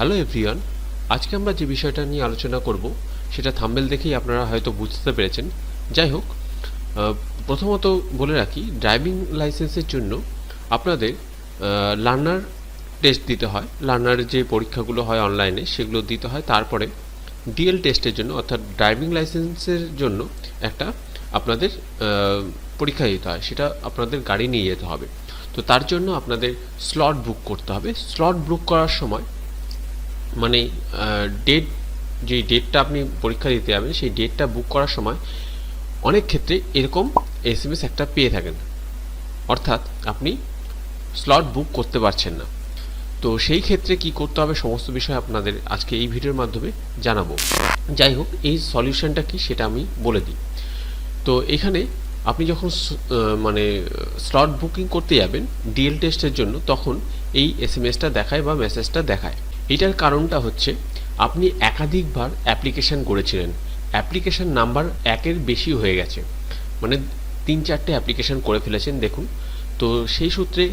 Hello everyone আজকে আমরা যে বিষয়টা নিয়ে আলোচনা করব, সেটা থাম্বেল দেখেই আপনারা হয়তো বুঝতে পেরেছেন। যাই হোক প্রথমত বলে রাখি ড্রাইভিং লাইসেন্সের জন্য আপনাদের লার্নার টেস্ট দিতে হয়। লার্নারের যে পরীক্ষাগুলো হয় অনলাইনে সেগুলো দিতে হয়। তারপরে ডিএল টেস্টের জন্য, অর্থাৎ ড্রাইভিং লাইসেন্সের জন্য একটা আপনাদের পরীক্ষা দিতে হয়। সেটা আপনাদের গাড়ি নিয়ে যেতে হবে। তো তার জন্য আপনাদের স্লট বুক করতে হবে। স্লট বুক করার সময় মানে ডেট যে ডেটটা আপনি পরীক্ষা দিতে যাবেন, সেই ডেটটা বুক করার সময় অনেক ক্ষেত্রে এরকম এস এম এস একটা পেয়ে থাকেন। অর্থাৎ আপনি স্লট বুক করতে পারছেন না। তো সেই ক্ষেত্রে কি করতে হবে সমস্ত বিষয় আপনাদের আজকে এই ভিডিওর মাধ্যমে জানাব। যাই হোক, এই সলিউশনটা কি সেটা আমি বলে দিই। তো এখানে আপনি যখন মানে স্লট বুকিং করতে যাবেন ডিএল টেস্টের জন্য, তখন এই এস এম এসটা দেখায় বা মেসেজটা দেখায়। এটার কারণটা হচ্ছে, আপনি একাধিকবার অ্যাপ্লিকেশন করেছিলেন। অ্যাপ্লিকেশন নাম্বার একের বেশি হয়ে গেছে। মানে তিন চারটে অ্যাপ্লিকেশন করে ফেলেছেন, দেখুন। তো সেই সূত্রে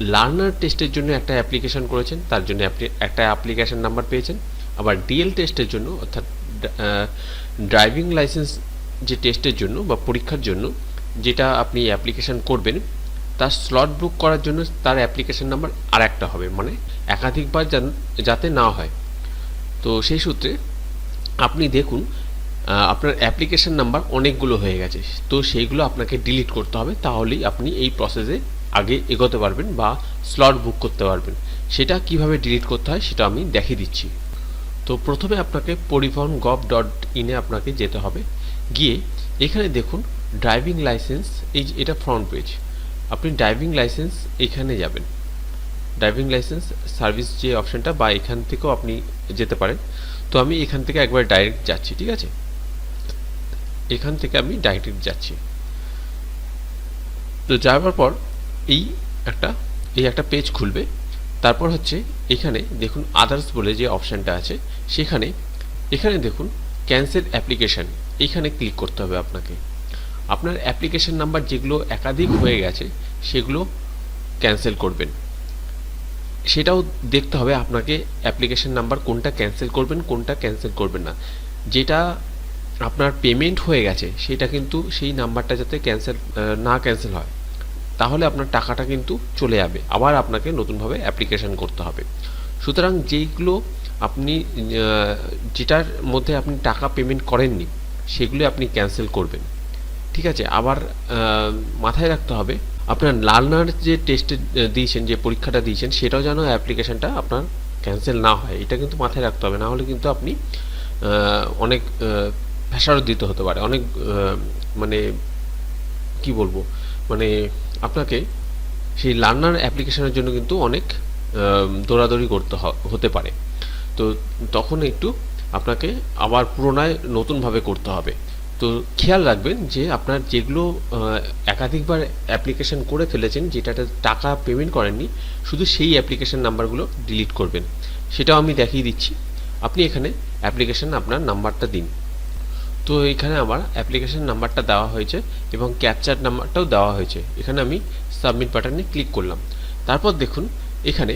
লার্নার টেস্টের জন্য একটা অ্যাপ্লিকেশন করেছেন, তার জন্য একটা অ্যাপ্লিকেশন নাম্বার পেয়েছেন। আবার ডিএল টেস্টের জন্য, অর্থাৎ ড্রাইভিং লাইসেন্স যে টেস্টের জন্য বা পরীক্ষার জন্য, যেটা আপনি অ্যাপ্লিকেশন করবেন তার স্লট বুক করার জন্য তার অ্যাপ্লিকেশন নাম্বার আর একটা হবে মানে একাধিকবার যাতে না হয়। তো সেই সূত্রে আপনি দেখুন আপনার অ্যাপ্লিকেশন নাম্বার অনেকগুলো হয়ে গেছে। তো সেইগুলো আপনাকে ডিলিট করতে হবে, তাহলেই আপনি এই প্রসেসে আগে এগোতে পারবেন বা স্লট বুক করতে পারবেন। সেটা কীভাবে ডিলিট করতে হয় সেটা আমি দেখিয়ে দিচ্ছি। তো প্রথমে আপনাকে পরিবহন গভ ডট ইনে আপনাকে যেতে হবে। গিয়ে এখানে দেখুন ড্রাইভিং লাইসেন্স এই এটা ফ্রন্ট পেজ আপনি ড্রাইভিং লাইসেন্স এখানে যাবেন। ড্রাইভিং লাইসেন্স সার্ভিস যে অপশনটা বা এখান থেকেও আপনি যেতে পারেন। তো আমি এখান থেকে একবার ডাইরেক্ট যাচ্ছি, ঠিক আছে? এখান থেকে আমি ডাইরেক্ট যাচ্ছি। তো যাওয়ার পর এই একটা এই একটা পেজ খুলবে। তারপর হচ্ছে এখানে দেখুন আদার্স বলে যে অপশানটা আছে, সেখানে, এখানে দেখুন ক্যান্সেল অ্যাপ্লিকেশন এখানে ক্লিক করতে হবে আপনাকে। আপনার অ্যাপ্লিকেশন নাম্বার যেগুলো একাধিক হয়ে গেছে, সেগুলো ক্যান্সেল করবেন। সেটাও দেখতে হবে আপনাকে অ্যাপ্লিকেশন নাম্বার কোনটা ক্যান্সেল করবেন, কোনটা ক্যান্সেল করবেন না। যেটা আপনার পেমেন্ট হয়ে গেছে, সেটা কিন্তু সেই নাম্বারটা যাতে ক্যান্সেল না ক্যান্সেল হয়। তাহলে আপনার টাকাটা কিন্তু চলে যাবে। আবার আপনাকে নতুনভাবে অ্যাপ্লিকেশন করতে হবে। সুতরাং যেইগুলো আপনি যেটার মধ্যে আপনি টাকা পেমেন্ট করেননি, সেগুলো আপনি ক্যান্সেল করবেন। ঠিক আছে, আবার মাথায় রাখতে হবে, আপনার লার্নার যে টেস্টে দিয়েছেন, যে পরীক্ষাটা দিয়েছেন, সেটাও যেন অ্যাপ্লিকেশনটা আপনার ক্যান্সেল না হয়, এটা কিন্তু মাথায় রাখতে হবে না হলে কিন্তু আপনি অনেক ফ্যাসারত দিতে হতে পারে, অনেক মানে কি বলব মানে আপনাকে সেই লার্নার অ্যাপ্লিকেশনের জন্য কিন্তু অনেক দৌড়াদৌড়ি করতে হতে পারে। তো তখন একটু আপনাকে আবার পুনরায় নতুনভাবে করতে হবে। তো খেয়াল রাখবেন যে আপনার যেগুলো একাধিকবার অ্যাপ্লিকেশন করে ফেলেছেন, যেটাতে টাকা পেমেন্ট করেননি, শুধু সেই অ্যাপ্লিকেশন নাম্বারগুলো ডিলিট করবেন। সেটাও আমি দেখিয়ে দিচ্ছি। আপনি এখানে অ্যাপ্লিকেশন আপনার নাম্বারটা দিন। তো এখানে আমার অ্যাপ্লিকেশন নাম্বারটা দেওয়া হয়েছে এবং ক্যাপচার নাম্বারটাও দেওয়া হয়েছে। এখানে আমি সাবমিট বাটনে ক্লিক করলাম। তারপর দেখুন, এখানে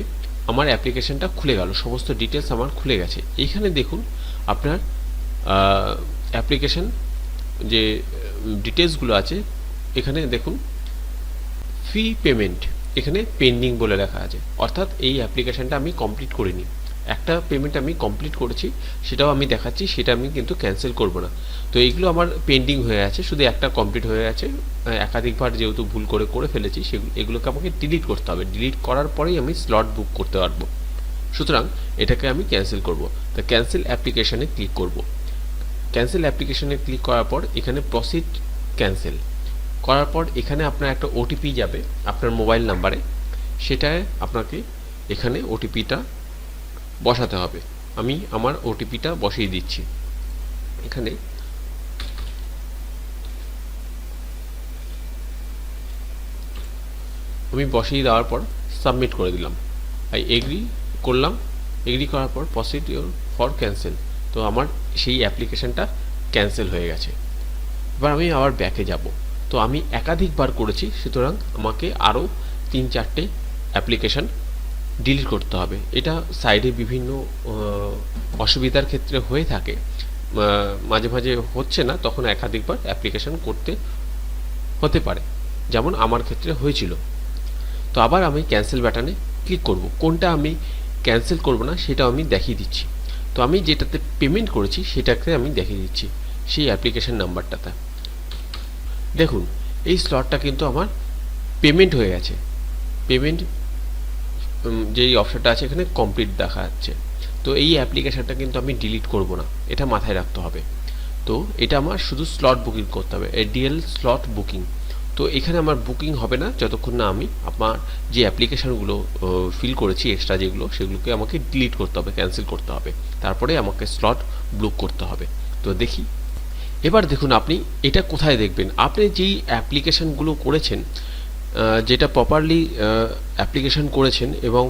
আমার অ্যাপ্লিকেশনটা খুলে গেল। সমস্ত ডিটেলস আমার খুলে গেছে। এইখানে দেখুন, আপনার অ্যাপ্লিকেশন যে ডিটেলসগুলো আছে, এখানে দেখুন ফি পেমেন্ট এখানে পেন্ডিং বলে লেখা আছে। অর্থাৎ এই অ্যাপ্লিকেশনটা আমি কমপ্লিট করিনি। একটা পেমেন্ট আমি কমপ্লিট করেছি, সেটাও আমি দেখাচ্ছি, সেটা আমি কিন্তু ক্যান্সেল করব না। তো এইগুলো আমার পেন্ডিং হয়ে আছে, শুধু একটা কমপ্লিট হয়ে আছে একাধিকবার যেহেতু ভুল করে করে ফেলেছি সেগুলো এগুলোকে আমাকে ডিলিট করতে হবে। ডিলিট করার পরেই আমি স্লট বুক করতে পারব। সুতরাং এটাকে আমি ক্যান্সেল করব। তো ক্যান্সেল অ্যাপ্লিকেশানে ক্লিক করব। ক্যান্সেল অ্যাপ্লিকেশনে ক্লিক করার পর এখানে প্রসিড ক্যান্সেল করার পর এখানে আপনার একটা ওটিপি যাবে আপনার মোবাইল নাম্বারে সেটায় আপনাকে এখানে ওটিপিটা বসাতে হবে। আমি আমার ওটিপিটা বসিয়ে দিচ্ছি। এখানে আমি বসিয়ে দেওয়ার পর সাবমিট করে দিলাম। আই এগ্রি করলাম। এগ্রি করার পর প্রসিড ফর ক্যান্সেল তো আমার সেই অ্যাপ্লিকেশনটা ক্যান্সেল হয়ে গেছে। এবার আমি আবার ব্যাকে যাব। তো আমি একাধিকবার করেছি, সুতরাং আমাকে আরও তিন চারটে অ্যাপ্লিকেশন ডিলিট করতে হবে। এটা সাইডে বিভিন্ন অসুবিধার ক্ষেত্রে হয়ে থাকে। মাঝে মাঝে হচ্ছে না, তখন একাধিকবার অ্যাপ্লিকেশন করতে হতে পারে, যেমন আমার ক্ষেত্রে হয়েছিল। তো আবার আমি ক্যান্সেল বাটনে ক্লিক করব। কোনটা আমি ক্যান্সেল করব না সেটা আমি দেখিয়ে দিচ্ছি। তো আমি যেটাতে পেমেন্ট করেছি, সেটাকে আমি দেখিয়ে দিচ্ছি, সেই অ্যাপ্লিকেশন নাম্বারটাতে দেখুন, এই স্লটটা কিন্তু আমার পেমেন্ট হয়ে গেছে। পেমেন্ট যেই অপশনটা আছে, এখানে কমপ্লিট দেখা যাচ্ছে তো এই অ্যাপ্লিকেশনটা কিন্তু আমি ডিলিট করব না, এটা মাথায় রাখতে হবে। তো এটা আমার শুধু স্লট বুকিং করতে হবে এডিএল স্লট বুকিং তো এখানে আমার বুকিং হবে না, যতক্ষণ না আমি আমার যে অ্যাপ্লিকেশনগুলো ফিল করেছি এক্সট্রা যেগুলো, সেগুলোকে আমাকে ডিলিট করতে হবে ক্যান্সেল করতে হবে। তারপরে আমাকে স্লট বুক করতে হবে। তো দেখি। এবার দেখুন আপনি এটা কোথায় দেখবেন? আপনি যেই অ্যাপ্লিকেশনগুলো করেছেন যেটা প্রপারলি অ্যাপ্লিকেশন করেছেন এবং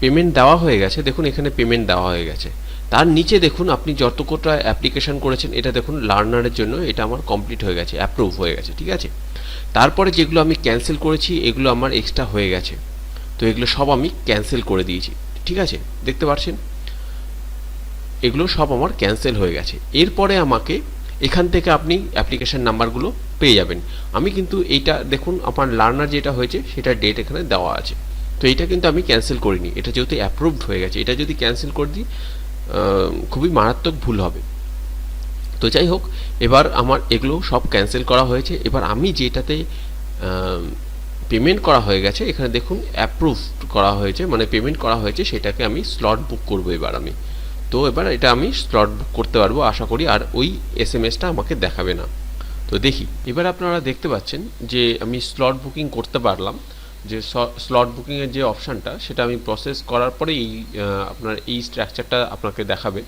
পেমেন্ট দেওয়া হয়ে গেছে, দেখুন এখানে পেমেন্ট দেওয়া হয়ে গেছে। তার নিচে দেখুন, আপনি যত কটা অ্যাপ্লিকেশন করেছেন, এটা দেখুন লার্নারের জন্য এটা আমার কমপ্লিট হয়ে গেছে অ্যাপ্রুভ হয়ে গেছে, ঠিক আছে? তারপরে যেগুলো আমি ক্যান্সেল করেছি, এগুলো আমার এক্সট্রা হয়ে গেছে। তো এগুলো সব আমি ক্যান্সেল করে দিয়েছি, ঠিক আছে? দেখতে পাচ্ছেন এগুলো সব আমার ক্যান্সেল হয়ে গেছে। এরপরে আমাকে এখান থেকে আপনি অ্যাপ্লিকেশান নাম্বারগুলো পেয়ে যাবেন। আমি কিন্তু এইটা দেখুন, আমার লার্নার যেটা হয়েছে, সেটা ডেট এখানে দেওয়া আছে। তো এটা কিন্তু আমি ক্যান্সেল করিনি। এটা যেহেতু অ্যাপ্রুভড হয়ে গেছে, এটা যদি ক্যান্সেল করে দিই খুবই মারাত্মক ভুল হবে। তো যাই হোক, এবার আমার এগুলো সব ক্যান্সেল করা হয়েছে। এবার আমি যেটাতে পেমেন্ট করা হয়ে গেছে, এখানে দেখুন অ্যাপ্রুভ করা হয়েছে মানে পেমেন্ট করা হয়েছে, সেটাকে আমি স্লট বুক করব এবার আমি। তো এবার এটা আমি স্লট বুক করতে পারব, আশা করি, আর ওই এস এম এসটা আমাকে দেখাবে না। তো দেখি, এবার আপনারা দেখতে পাচ্ছেন যে আমি স্লট বুকিং করতে পারলাম। যে স্লট বুকিংয়ের যে অপশানটা সেটা আমি প্রসেস করার পরে এই আপনার এই স্ট্রাকচারটা আপনাকে দেখাবে।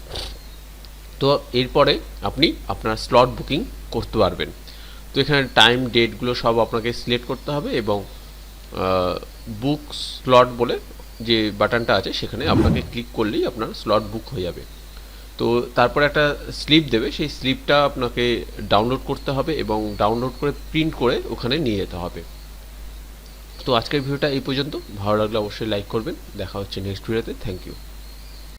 তো এরপরে আপনি আপনার স্লট বুকিং করতে পারবেন। তো এখানে টাইম ডেটগুলো সব আপনাকে সিলেক্ট করতে হবে এবং বুক স্লট বলে যে বাটনটা আছে, সেখানে আপনাকে ক্লিক করলেই আপনার স্লট বুক হয়ে যাবে। তো তারপরে একটা স্লিপ দেবে, সেই স্লিপটা আপনাকে ডাউনলোড করতে হবে এবং ডাউনলোড করে প্রিন্ট করে ওখানে নিয়ে যেতে হবে। তো আজকের ভিডিওটা এই পর্যন্ত। ভালো লাগলে অবশ্যই লাইক করবেন। দেখা হচ্ছে নেক্সট ভিডিওতে থ্যাংক ইউ